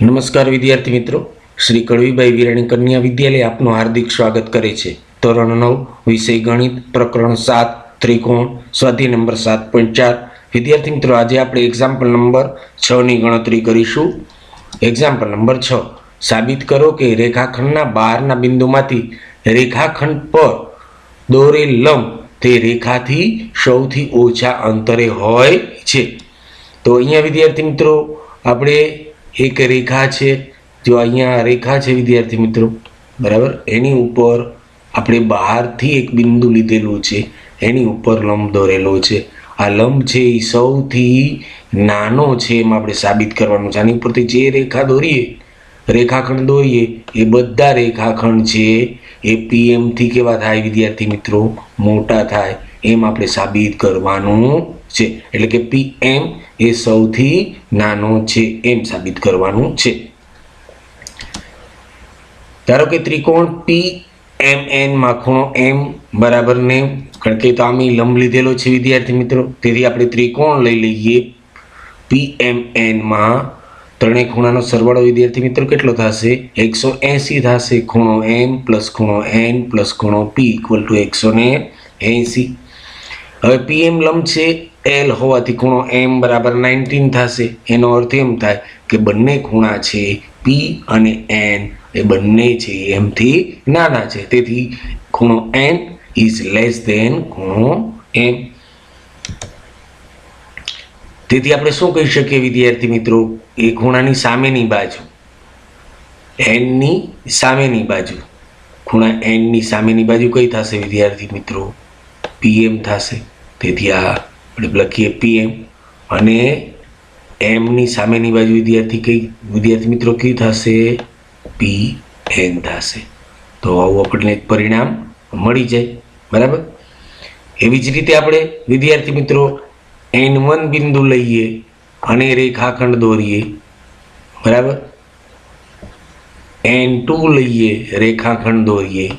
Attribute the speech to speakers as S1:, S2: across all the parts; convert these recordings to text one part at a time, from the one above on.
S1: નમસ્કાર વિદ્યાર્થી મિત્રો. શ્રી કડવીબાઈ વિરાણી કન્યા વિદ્યાલય આપનું હાર્દિક સ્વાગત કરે છે. ધોરણ નવ, વિષય ગણિત, પ્રકરણ સાત, ત્રિકોણ, સ્વાધ્યાય નંબર સાત પોઈન્ટ ચાર. વિદ્યાર્થી મિત્રો, આજે આપણે એક્ઝામ્પલ નંબર છની ગણતરી કરીશું. એક્ઝામ્પલ નંબર છ. સાબિત કરો કે રેખાખંડના બહારના બિંદુમાંથી રેખાખંડ પર દોરેલ લંબ તે રેખાથી સૌથી ઓછા અંતરે હોય છે. તો અહીંયા વિદ્યાર્થી મિત્રો, આપણે એક રેખા છે, જો અહીંયા રેખા છે, વિદ્યાર્થી મિત્રો. બરાબર? એની ઉપર આપણે બહારથી એક બિંદુ લીધેલું છે, એની ઉપર લંબ દોરેલો છે. આ લંબ છે એ સૌથી નાનો છે એમ આપણે સાબિત કરવાનું છે. આની ઉપરથી જે રેખા દોરીએ, રેખાખંડ દોરીએ, એ બધા રેખાખંડ છે એ પીએમથી કેવા થાય વિદ્યાર્થી મિત્રો? મોટા થાય. એમ આપણે સાબિત કરવાનું છે. એટલે કે પી એમ એ સૌથી નાનો છે એમ સાબિત કરવાનું છે. ધારો કે ત્રિકોણ પી એમ એન માખણો ખૂણો એમ બરાબર ને કારણ કે તો આમ લંબ લીધેલો છે વિદ્યાર્થી મિત્રો. તેથી આપણે ત્રિકોણ લઈ લઈએ. પી એમ એનમાં ત્રણેય ખૂણાનો સરવાળો વિદ્યાર્થી મિત્રો કેટલો થશે? એકસો એંસી થશે ખૂણો એમ પ્લસ ખૂણો એન પ્લસ ખૂણો પી ઇક્વલ ટુ એકસો ને એંસી હવે પીએમ લંબ છે એલ હોવાથી ખૂણો એમ બરાબર નાઇન્ટીન થશે. એનો અર્થ એમ થાય કે બંને ખૂણા છે પી અને એન એ બંને છે, એમથી નાના છે. તેથી ખૂણો એન ઇઝ લેસ દેન ખૂણો એમ તેથી આપણે શું કહી શકીએ વિદ્યાર્થી મિત્રો? એ ખૂણાની સામેની બાજુ. એનની સામેની બાજુ. ખૂણા એનની સામેની બાજુ કઈ થશે વિદ્યાર્થી મિત્રો? પીએમ થશે. તેથી આ આપણે લખીએ પીએમ અને એમની સામેની બાજુ વિદ્યાર્થી કઈ, વિદ્યાર્થી મિત્રો કયું થશે? પી એન થશે. તો આવું આપણને એક પરિણામ મળી જાય. બરાબર? એવી જ રીતે આપણે વિદ્યાર્થી મિત્રો એન વન બિંદુ લઈએ અને રેખાખંડ દોરીએ. બરાબર? એન ટુ લઈએ રેખાખંડ દોરીએ.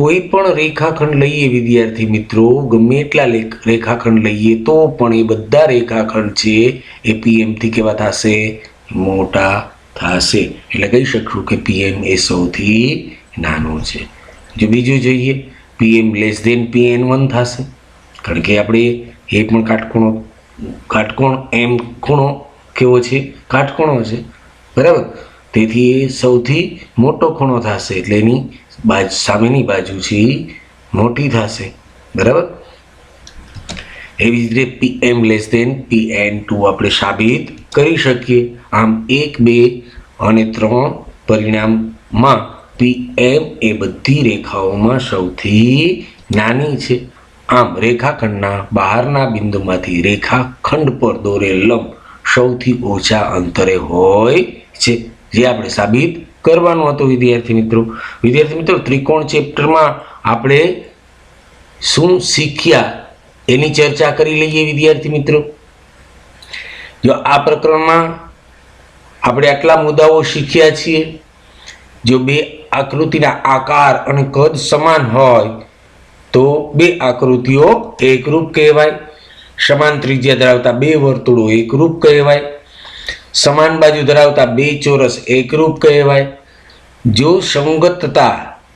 S1: કોઈ પણ રેખાખંડ લઈએ વિદ્યાર્થી મિત્રો, ગમે એટલા રેખાખંડ લઈએ, તો પણ એ બધા રેખાખંડ છે એ પીએમથી કેવા થશે? મોટા થશે. એટલે કહી શકશું કે પીએમ એ સૌથી નાનો છે. જો બીજું જોઈએ PM less than PN one થશે. કારણ કે આપણે એ પણ કાટકોણો, કાટકોણ એમ ખૂણો કેવો છે? કાટકોણો છે. બરાબર? તેથી એ સૌથી મોટો ખૂણો થશે એટલે એની બાજુ, સામેની બાજુ છે એ મોટી થશે. બરાબર? એવી જ રીતે P M less than P N two આપણે સાબિત કરી શકીએ. આમ એક, બે અને ત્રણ પરિણામમાં પી એમ એ બધી રેખાઓમાં સૌથી નાની છે. આમ રેખાખંડના બહારના બિંદુમાંથી રેખાખંડ પર દોરેલ લંબ સૌથી ઓછા અંતરે હોય છે. જે આપણે સાબિત કરવાનું હતું વિદ્યાર્થી મિત્રો. વિદ્યાર્થી મિત્રો, ત્રિકોણ ચેપ્ટરમાં આપણે શું શીખ્યા એની ચર્ચા કરી લઈએ વિદ્યાર્થી મિત્રો. જો આ પ્રકરણમાં આપણે આટલા મુદ્દાઓ શીખ્યા છીએ, જો બે આકૃતિના આકાર અને કદ સમાન હોય, તો બે આકૃતિઓ એકરૂપ કહેવાય. સમાન ત્રિજ્યા ધરાવતા બે વર્તુળો એકરૂપ કહેવાય. સમાન બાજુ ધરાવતા બે ચોરસ એકરૂપ કહેવાય. જો સંગતતા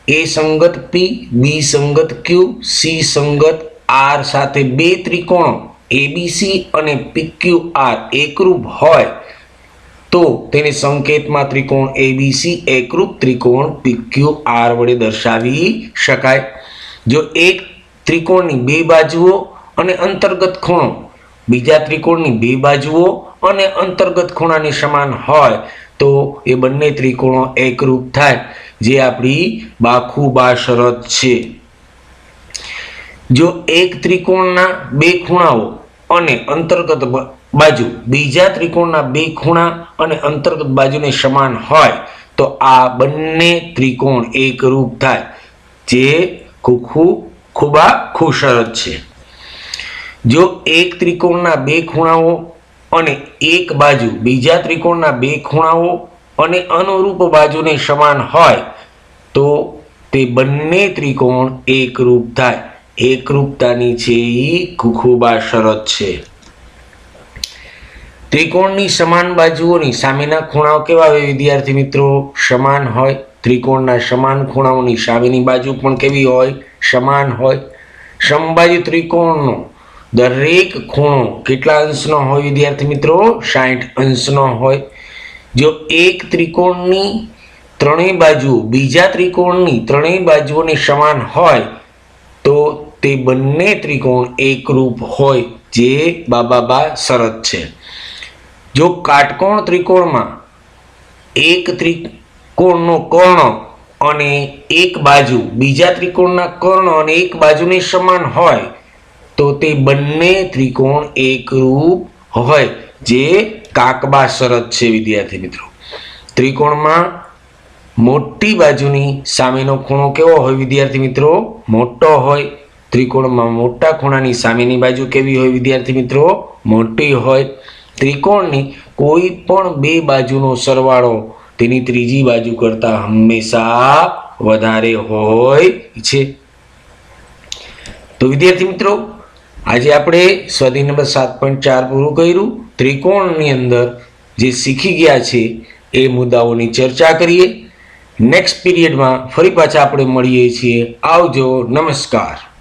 S1: એ સંગત પી બી સંગત ક્યુ સી સંગત આર સાથે બે ત્રિકોણો એબીસી અને પીક્યુ આર એકરૂપ હોય, તો તેને સંકેતમાં ત્રિકોણ એબીસી એકરૂપ ત્રિકોણ પીક્યુ આર વડે દર્શાવી શકાય. જો એક ત્રિકોણની બે બાજુઓ અને અંતર્ગત ખૂણો બીજા ત્રિકોણની બે બાજુઓ અને અંતર્ગત ખૂણાની સમાન હોય તો એ બંને ત્રિકોણો એકરૂપ થાય, જે આપણી બાખુબા શરત છે. જો એક ત્રિકોણના બે ખૂણાઓ અને અંતર્ગત બાજુ બીજા ત્રિકોણના બે ખૂણા અને અંતર્ગત બાજુને સમાન હોય, તો આ બંને ત્રિકોણ એકરૂપ થાય, જે ખૂખું ખૂબા આ શરત છે. જો એક ત્રિકોણના બે ખૂણાઓ અને એક બાજુ બીજા ત્રિકોણના બે ખૂણાઓ અને અનુરૂપ બાજુને સમાન હોય, તો તે બંને ત્રિકોણ એકરૂપ થાય. એકરૂપતાની છે એ ખુખુબા શરત છે. ત્રિકોણની સમાન બાજુઓની સામેના ખૂણાઓ કેવા હોય? વિદ્યાર્થી મિત્રો, સમાન હોય. ત્રિકોણના સમાન ખૂણાઓની સામેની બાજુ પણ કેવી હોય? સમાન હોય. સમબાજુ ત્રિકોણનો દરેક ખૂણો કેટલા અંશનો હોય, વિદ્યાર્થી મિત્રો? સાઠ અંશનો હોય. જો એક ત્રિકોણની ત્રણેય બાજુ બીજા ત્રિકોણની ત્રણેય બાજુઓની સમાન હોય, તો તે બંને ત્રિકોણ એકરૂપ હોય, જે બાબાબા શરત છે. જો કાટકોણ ત્રિકોણમાં એક ત્રિકોણનો કર્ણ અને એક બાજુ બીજા ત્રિકોણના કર્ણ અને એક બાજુની સમાન હોય તો તે બંને ત્રિકોણ એકરૂપ હોય, જે કાકબા શરત છે, વિદ્યાર્થી મિત્રો. ત્રિકોણમાં મોટી બાજુની સામેનો ખૂણો કેવો હોય, વિદ્યાર્થી મિત્રો? મોટો હોય. ત્રિકોણમાં મોટા ખૂણાની સામેની બાજુ કેવી હોય, વિદ્યાર્થી મિત્રો? મોટી હોય. ત્રિકોણની કોઈ પણ બે બાજુનો સરવાળો તેની ત્રીજી બાજુ કરતાં હંમેશા વધારે હોય છે. તો વિદ્યાર્થી મિત્રો આજે આપણે સ્વાધીન નંબર સાત પોઈન્ટ ચાર પૂરું કર્યું. ત્રિકોણની અંદર જે શીખી ગયા છે, એ મુદ્દાઓની ચર્ચા કરીએ. નેક્સ્ટ પીરિયડમાં ફરી પાછા આપણે મળીએ છીએ. આવજો, નમસ્કાર.